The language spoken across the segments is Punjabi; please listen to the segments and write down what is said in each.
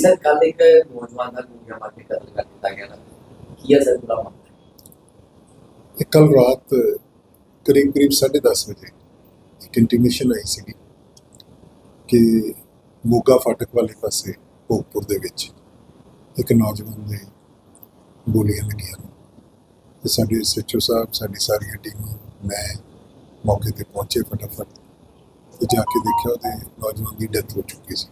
ਸਰ ਕੱਲ ਇੱਕ ਨੌਜਵਾਨ ਦਾ ਗੋਲੀਆਂ ਮਾਰ ਕੇ ਕਤਲ ਕਰ ਦਿੱਤਾ ਗਿਆ ਨਾ। ਕੀ ਹੈ ਸਰ ਪੂਰਾ ਮਾਮਲਾ? ਕੱਲ ਰਾਤ ਕਰੀਬ ਕਰੀਬ 10:30 ਵਜੇ ਇੱਕ ਇੰਟੀਮੇਸ਼ਨ ਆਈ ਸੀ ਕਿ ਮੋਗਾ ਫਾਟਕ ਵਾਲੇ ਪਾਸੇ ਭੋਗਪੁਰ ਦੇ ਵਿੱਚ ਇੱਕ ਨੌਜਵਾਨ ਦੇ ਗੋਲੀਆਂ ਲੱਗੀਆਂ ਨੇ। ਤੇ ਸਾਡੇ ਐਸਐਚਓ ਸਾਹਿਬ, ਸਾਡੀ ਸਾਰੀ ਟੀਮ, ਮੈਂ ਮੌਕੇ ਤੇ ਪਹੁੰਚੇ ਫਟਾਫਟ ਤੇ ਜਾ ਕੇ ਦੇਖਿਆ ਉਹਦੇ ਨੌਜਵਾਨ ਦੀ ਡੈਥ ਹੋ ਚੁੱਕੀ ਸੀ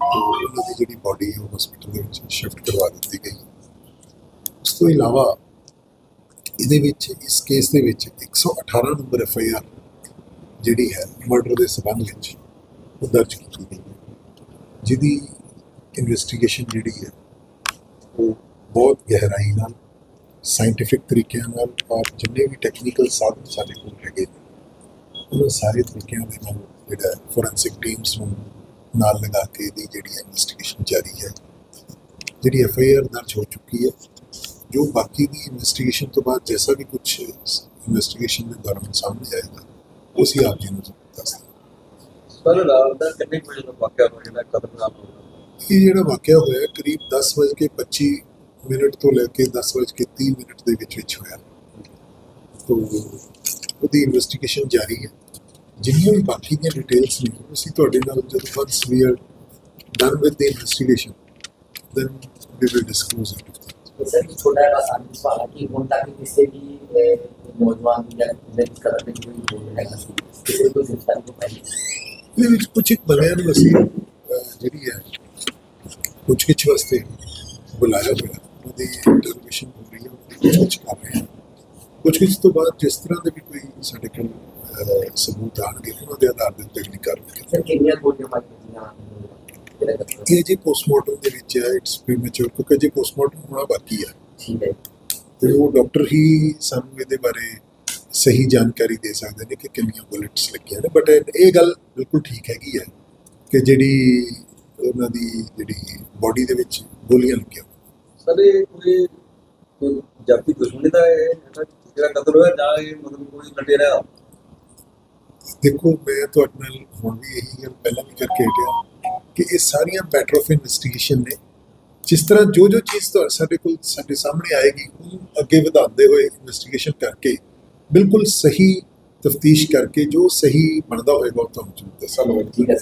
ਉਹਨਾਂ ਦੀ ਜਿਹੜੀ ਬਾਡੀ ਹੈ ਉਹ ਹਸਪੀਟਲ ਦੇ ਵਿੱਚ ਸ਼ਿਫਟ ਕਰਵਾ ਦਿੱਤੀ ਗਈ ਉਸ ਤੋਂ ਇਲਾਵਾ ਇਹਦੇ ਵਿੱਚ ਇਸ ਕੇਸ ਦੇ ਵਿੱਚ 118 ਨੰਬਰ ਐਫ ਆਈ ਆਰ ਜਿਹੜੀ ਹੈ ਮਰਡਰ ਦੇ ਸਬੰਧ ਵਿੱਚ ਉਹ ਦਰਜ ਕੀਤੀ ਗਈ ਹੈ। ਜਿਹਦੀ ਇਨਵੈਸਟੀਗੇਸ਼ਨ ਜਿਹੜੀ ਹੈ ਉਹ ਬਹੁਤ ਗਹਿਰਾਈ ਨਾਲ ਸਾਇੰਟੀਫਿਕ ਤਰੀਕਿਆਂ ਨਾਲ ਔਰ ਜਿੰਨੇ ਵੀ ਟੈਕਨੀਕਲ ਸਾਧਨ ਸਾਡੇ ਕੋਲ ਹੈਗੇ ਨੇ, ਉਹਨਾਂ ਸਾਰੇ ਤਰੀਕਿਆਂ ਦੇ ਨਾਲ ਜਿਹੜਾ ਫੋਰੈਂਸਿਕ ਟੀਮਸ ਨੂੰ ਨਾਲ ਲਗਾ ਕੇ ਇਹਦੀ ਜਿਹੜੀ ਇਨਵੈਸਟੀਗੇਸ਼ਨ ਜਾਰੀ ਹੈ। ਜਿਹੜੀ ਐਫ ਆਈ ਆਰ ਦਰਜ ਹੋ ਚੁੱਕੀ ਹੈ। ਜੋ ਬਾਕੀ ਦੀ ਇਨਵੈਸਟੀਗੇਸ਼ਨ ਤੋਂ ਬਾਅਦ ਜੈਸਾ ਵੀ ਕੁਝ ਇਨਵੈਸਟੀਗੇਸ਼ਨ ਦੇ ਦੌਰਾਨ ਸਾਹਮਣੇ ਆਏਗਾ ਉਸੇ ਆਪ ਜੀ ਨੂੰ ਦੱਸ ਦਿਆਂਗੇ। ਸਰ ਰਾਤ ਦਾ ਕਿੰਨੇ ਵਜੇ ਦਾ ਵਾਕਿਆ ਹੋਇਆ ਜਿਹੜਾ ਹੋਇਆ ਇਹ ਜਿਹੜਾ ਵਾਕਿਆ ਹੋਇਆ ਕਰੀਬ 10:25 ਮਿੰਟ ਤੋਂ ਲੈ ਕੇ 10:30 ਮਿੰਟ ਦੇ ਵਿੱਚ ਵਿੱਚ ਹੋਇਆ। ਤੋਂ ਉਹਦੀ ਇਨਵੈਸਟੀਗੇਸ਼ਨ ਜਾਰੀ ਹੈ। ਜਿੰਨੀਆਂ ਵੀ ਬਾਕੀ ਦੀਆਂ ਡਿਟੇਲਸ ਨੇ ਅਸੀਂ ਤੁਹਾਡੇ ਨਾਲ ਜਦੋਂ once we are done with the investigation then we will disclose it sir ਇੱਕ ਛੋਟਾ ਜਿਹਾ ਆਸਾਨ ਸਵਾਲ ਹੈ ਕਿ ਹੁਣ ਤੱਕ ਕਿਸੇ ਵੀ ਨੌਜਵਾਨ ਦੀ ਜਾਂ ਕਿਸੇ ਦੀ ਕਤਲ ਵਿੱਚ ਕੋਈ ਰੋਲ ਹੈਗਾ ਸੀ ਕਿਸੇ ਦੀ ਕੋਈ ਗ੍ਰਿਫਤਾਰੀ ਤੋਂ ਪਹਿਲੇ ਇਹਦੇ ਵਿੱਚ ਕੁਝ ਇੱਕ ਬੰਦਿਆਂ ਨੂੰ ਅਸੀਂ ਅਹ, ਜਿਹੜੀ ਹੈ ਕੁਝ ਕਿਛ ਵਾਸਤੇ ਬੁਲਾਇਆ ਹੋਇਆ। ਉਹਦੀ ਇੰਟਰਵਿਊਸ਼ਨ ਹੋ ਰਹੀ ਹੈ ਉਹਦੀ ਕੁਝ ਕਰ ਰਹੇ ਹਾਂ। ਕੁਝ ਕਿਛ ਤੋਂ ਬਾਅਦ ਜਿਸ ਤਰ੍ਹਾਂ ਦੇ ਵੀ ਕੋਈ ਸਾਡੇ ਕੋਲ ਸਬੂਤ ਆਣਗੇ ਉਹਨਾਂ ਦੇ ਆਧਾਰ ਦੇ ਉੱਤੇ ਅਗਲੀ ਕਾਰਵਾਈ ਸਰ ਕਿੰਨੀਆਂ ਗੋਲੀਆਂ ਮਾਰ ਦਿੱਤੀਆਂ ਜਿਹੜਾ ਕਤਲ ਕਰਾਂਗੇ ਇਹ ਜੀ ਪੋਸਟਮਾਰਟਮ ਦੇ ਵਿੱਚ ਹੈ ਇਟਸ ਪ੍ਰੀਮੈਚੁਰ ਕਿਉਂਕਿ ਜੇ ਪੋਸਟਮਾਰਟਮ ਹੋਣਾ ਬਾਕੀ ਹੈ। ਠੀਕ ਹੈ ਤੇ ਉਹ ਡਾਕਟਰ ਹੀ ਸਾਨੂੰ ਇਹਦੇ ਬਾਰੇ ਸਹੀ ਜਾਣਕਾਰੀ ਦੇ ਸਕਦੇ ਨੇ ਕਿ ਕਿੰਨੀਆਂ ਬੁਲੇਟਸ ਲੱਗੀਆਂ ਨੇ ਬਟ ਇਹ ਗੱਲ ਬਿਲਕੁਲ ਠੀਕ ਹੈਗੀ ਹੈ ਕਿ ਜਿਹੜੀ ਉਹਨਾਂ ਦੀ ਜਿਹੜੀ ਬਾਡੀ ਦੇ ਵਿੱਚ ਗੋਲੀਆਂ ਲੱਗੀਆਂ। ਸਰ ਇਹ ਕੋਈ ਜਾਤੀ ਦੁਸ਼ਮਣੀ ਦਾ ਇਹ ਜਿਹੜਾ ਜਿਹੜਾ ਕਤਲ ਹੋਇਆ ਜਾਂ ਇਹ ਮਤਲਬ ਕੋਈ ਲਟੇਰਾ ਦੇਖੋ, ਮੈਂ ਤੁਹਾਡੇ ਨਾਲ ਹੁਣ ਵੀ ਇਹੀ ਗੱਲ ਪਹਿਲਾਂ ਵੀ ਕਰਕੇ ਹਟਿਆ ਕਿ ਇਹ ਸਾਰੀਆਂ ਮੈਟਰ ਆਫ ਇਨਵੈਸਟੀਗੇਸ਼ਨ ਨੇ। ਜਿਸ ਤਰ੍ਹਾਂ ਜੋ ਜੋ ਚੀਜ਼ ਤੁਹਾਡੇ ਸਾਡੇ ਕੋਲ, ਸਾਡੇ ਸਾਹਮਣੇ ਆਏਗੀ, ਉਹਨੂੰ ਅੱਗੇ ਵਧਾਉਂਦੇ ਹੋਏ ਇਨਵੈਸਟੀਗੇਸ਼ਨ ਕਰਕੇ ਬਿਲਕੁਲ ਸਹੀ ਤਫਤੀਸ਼ ਕਰਕੇ ਜੋ ਸਹੀ ਬਣਦਾ ਹੋਏਗਾ, ਉਹ ਤੁਹਾਨੂੰ ਜ਼ਰੂਰ ਦੱਸਾਂਗੇ। ਠੀਕ ਹੈ